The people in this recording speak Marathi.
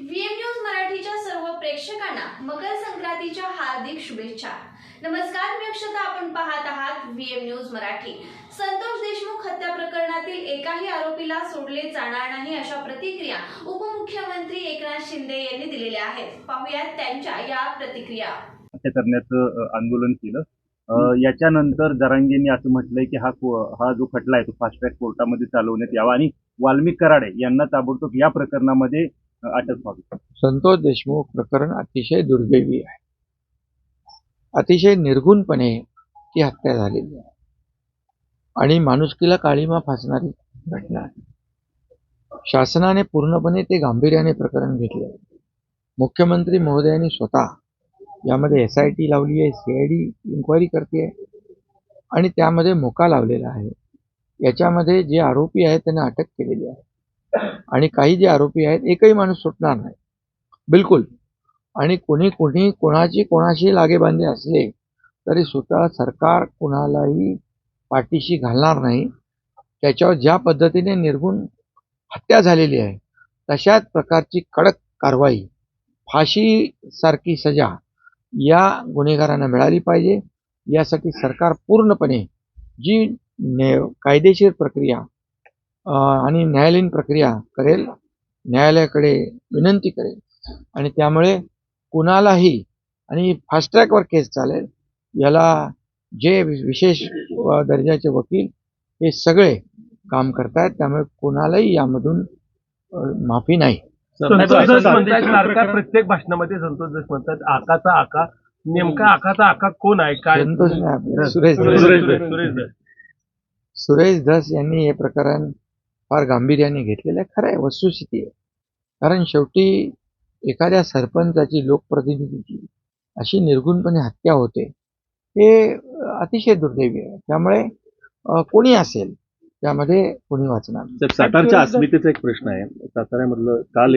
व्हीएम न्यूज मराठीच्या सर्व प्रेक्षकांना मकर संक्रांतीच्या हार्दिक शुभेच्छा. नमस्कार मी अक्षता. आपण पाहत आहात व्हीएम न्यूज मराठी. संतोष देशमुख हत्या प्रकरणातील एकाही आरोपीला सोडले जाणार नाही अशा प्रतिक्रिया उपमुख्यमंत्री एकनाथ शिंदे यांनी दिलेल्या आहेत. पाहुयात त्यांच्या या प्रतिक्रिया. करण्याचं आंदोलन केलं. याच्यानंतर जरांगेंनी असं म्हटलंय की हा हा जो खटला आहे तो फास्ट ट्रॅक कोर्टामध्ये चालवण्यात यावा. आणि वाल्मिक कराडे यांना ताबडतोब या प्रकरणामध्ये अटक व्हावी. संतोष देशमुख प्रकरण अतिशय दुर्दैवी आहे. अतिशय निर्गुणपणे ती हत्या झालेली आहे. आणि माणुसकीला काळीमा फासणारी घटना आहे. शासनाने पूर्णपणे ते गांभीर्याने प्रकरण घेतले आहे. मुख्यमंत्री महोदयांनी स्वतः यामध्ये एस आय टी लावली आहे सी आय डी इन्क्वायरी करते आणि त्यामध्ये मोका लावलेला आहे. याच्यामध्ये जे आरोपी आहेत त्यांना अटक केलेली आहे. आणि काही जे आरोपी आहेत एकही माणूस सुटणार नाही. बिलकुल. आणि कोणी कोणी कोणाची कोणाशी लागेबांधे असले तरी सुद्धा सरकार कुणालाही पाठीशी घालणार नाही. त्याच्यावर ज्या पद्धतीने निर्गुण हत्या झालेली आहे तशाच प्रकारची कडक कारवाई फाशी सारखी सजा या गुन्हेगारांना मिळाली पाहिजे. यासाठी सरकार पूर्णपणे जी कायदेशीर प्रक्रिया आणि न्यायालयीन प्रक्रिया करेल न्यायालयाकडे विनंती करेल. आणि त्यामुळे कुणालाही आणि फास्ट ट्रॅकवर केस चालेल याला जे विशेष दर्जाचे वकील हे सगळे काम करतायत त्यामुळे कुणालाही यामधून माफी नाही. प्रत्येक भाषणामध्ये संतोष देश म्हणतात आकाचा आका. नेमका आकाचा आका कोण आहे? काय? संतोष नाही सुरेश. सुरेश धस यांनी हे प्रकरण फार गांभीर्याने घेतलेलं आहे खरं आहे वस्तुस्थिती आहे. कारण शेवटी एखाद्या सरपंचाची लोकप्रतिनिधीची अशी निर्गुणपणे हत्या होते हे अतिशय दुर्दैवी आहे. त्यामुळे कोणी असेल त्यामध्ये कोणी वाचणार नाही. सातारच्या अस्मितेचा एक प्रश्न आहे. साताऱ्यामधलं काल